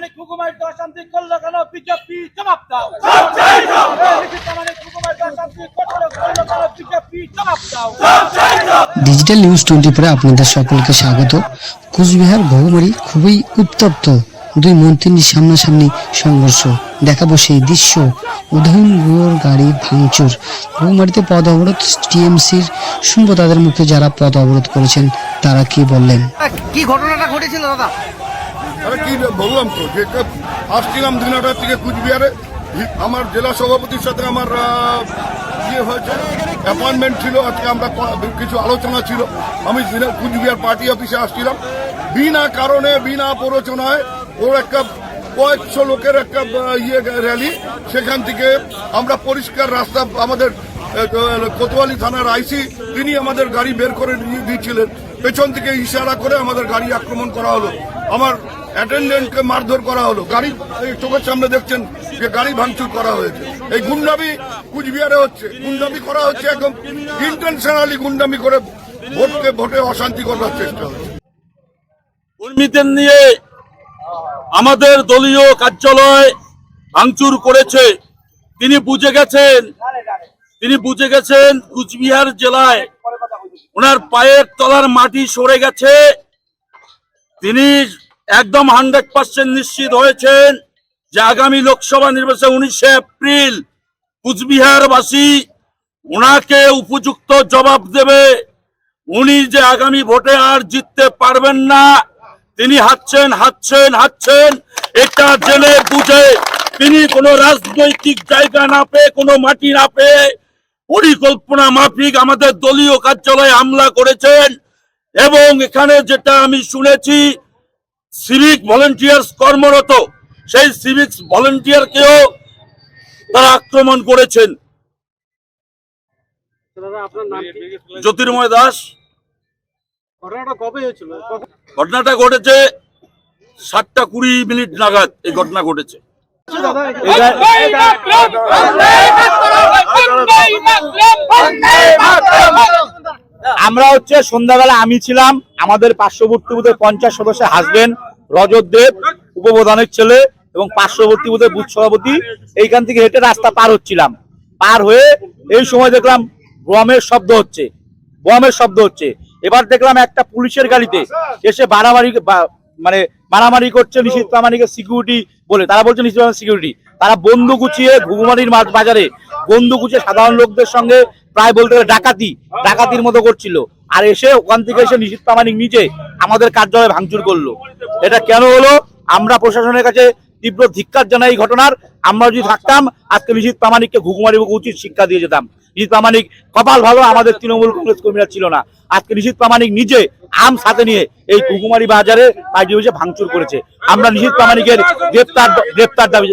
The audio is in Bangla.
প্রামাণিক হুকুমের তো অশান্তি করল কেন? বিজেপি জবাব দাও। নিখিল প্রামাণিক হুকুমের তো অশান্তি করল কেন? বিজেপি জবাব দাও। ডিজিটাল নিউজ টোয়েন্টি ফোরে আপনাদের সকলকে স্বাগত। কুচবিহার বহুমারি খুবই উত্তপ্ত দুই মন্ত্রীর সামনাসামনি সংঘর্ষ। দেখাবো সেই দৃশ্য। উদয়ন গুয়োর গাড়ি ভাঙচুর। বহুমারিতে পদ অবরোধ টিএমসির। শুনব তাদের মুখে যারা পদ অবরোধ করেছেন তারা কি বললেন? কি ঘটনাটা ঘটেছিল দাদা? আরে কি বললাম তো, যে আসছিলাম দিনাটার থেকে কুচবিহারে আমার জেলা সভাপতির সাথে আমার ইয়ে হয়েছে অ্যাপয়েন্টমেন্ট ছিল, আজকে আমরা কিছু আলোচনা ছিল। আমি কুচবিহার পার্টি অফিসে আসছিলাম। বিনা কারণে, বিনা প্ররোচনায় ওর একটা কয়েকশো লোকের একটা ইয়ে র্যালি সেখান থেকে আমরা পরিষ্কার রাস্তা, আমাদের কোতোয়ালি থানার আইসি, তিনি আমাদের গাড়ি বের করে নিয়ে দিয়েছিলেন। পেছন থেকে ইশারা করে আমাদের গাড়ি আক্রমণ করা হলো। আমার অ্যাটেন্ডেন্টকে মারধর করা হলো। গাড়ি চোখের সামনে দেখছেন যে গাড়ি ভাঙচুর করা হয়েছে। এই গুন্ডামি কুচবিহারে হচ্ছে। গুন্ডামি করা হচ্ছে একদম ইন্টেনশনালি গুন্ডামি করে ভোটকে, ভোটে অশান্তি করবার চেষ্টা হচ্ছে। কর্মীদের নিয়ে আমাদের দলীয় কার্যালয় ভাঙচুর করেছে। তিনি বুঝে গেছেন, তিনি বুঝে গেছেন কুচবিহার জেলায় ওনার পায়ের তলার মাটি সরে গেছে। তিনি একদম হান্ড্রেড পার্সেন্ট নিশ্চিত হয়েছেন যে আগামী লোকসভা নির্বাচন উনিশে এপ্রিল কুচবিহারবাসী ওনাকে উপযুক্ত জবাব দেবে। উনি যে আগামী ভোটে আর জিততে পারবেন না, তিনি হাঁটছেন হাঁটছেন হাঁটছেন, এটা জেনে বুঝে তিনি কোনো রাজনৈতিক জায়গা না পেয়ে, কোনো মাটি না পেয়ে পরিকল্পনা মাফিক আমাদের দলীয় কার্যালয়ে হামলা করেছেন। এবং এখানে যেটা আমি শুনেছি সিভিক ভলেন্টিয়ার্স কর্মরত সেই সিভিক ভলেন্টিয়ারকেও তারা আক্রমণ করেছেন জ্যোতির্ময় দাস ঘটনাটা কবে হয়েছিল ঘটনাটা ঘটেছে সাতটা কুড়ি মিনিট নাগাদ এই ঘটনা ঘটেছে দাদা আমরা হচ্ছে সন্ধ্যাবেলা আমি ছিলাম, আমাদের পার্শ্ববর্তী বুথের পঞ্চাশ সদস্যের হাজবেন্ড রজত দেব, উপপ্রধানের ছেলে এবং পার্শ্ববর্তী বুথের বুথ সভাপতি। এইখান থেকে হেঁটে রাস্তা পার হচ্ছিলাম। পার হয়ে এই সময় দেখলাম বোমের শব্দ হচ্ছে, বোমের শব্দ হচ্ছে। এবার দেখলাম একটা পুলিশের গাড়িতে এসে বাড়াবাড়ি মানে মারামারি করছে নিশীত সিকিউরিটি বলে। তারা বলছে নিশীত সিকিউরিটি তারা বন্ধু গুছিয়ে ঘুঘুমারির বাজারে বন্ধু গুছিয়ে সাধারণ লোকদের সঙ্গে প্রায় বলতে গেলে ডাকাতি, ডাকাতির মতো করছিল। আর এসে ওখান থেকে এসে নিশীত প্রামাণিক নিজে আমাদের কার্যালয়ে ভাঙচুর করল। এটা কেন হলো? আমরা প্রশাসনের কাছে তীব্র ধিক্কার জানাই এই ঘটনার। আমরা যদি থাকতাম, আজকে নিশীত প্রামাণিককে ঘুঘুমারি উচিত শিক্ষা দিয়ে যেতাম। নিশীত প্রামাণিক কপাল ভালো, আমাদের তৃণমূল কংগ্রেস কর্মীরা ছিল না। আজকে নিশীত প্রামাণিক নিজে আম সাথে নিয়ে এই ঘুঘুমারি বাজারে পার্টি অফিসে ভাঙচুর করেছে। আমরা নিশীত প্রামাণিকের গ্রেপ্তার গ্রেপ্তার দাবি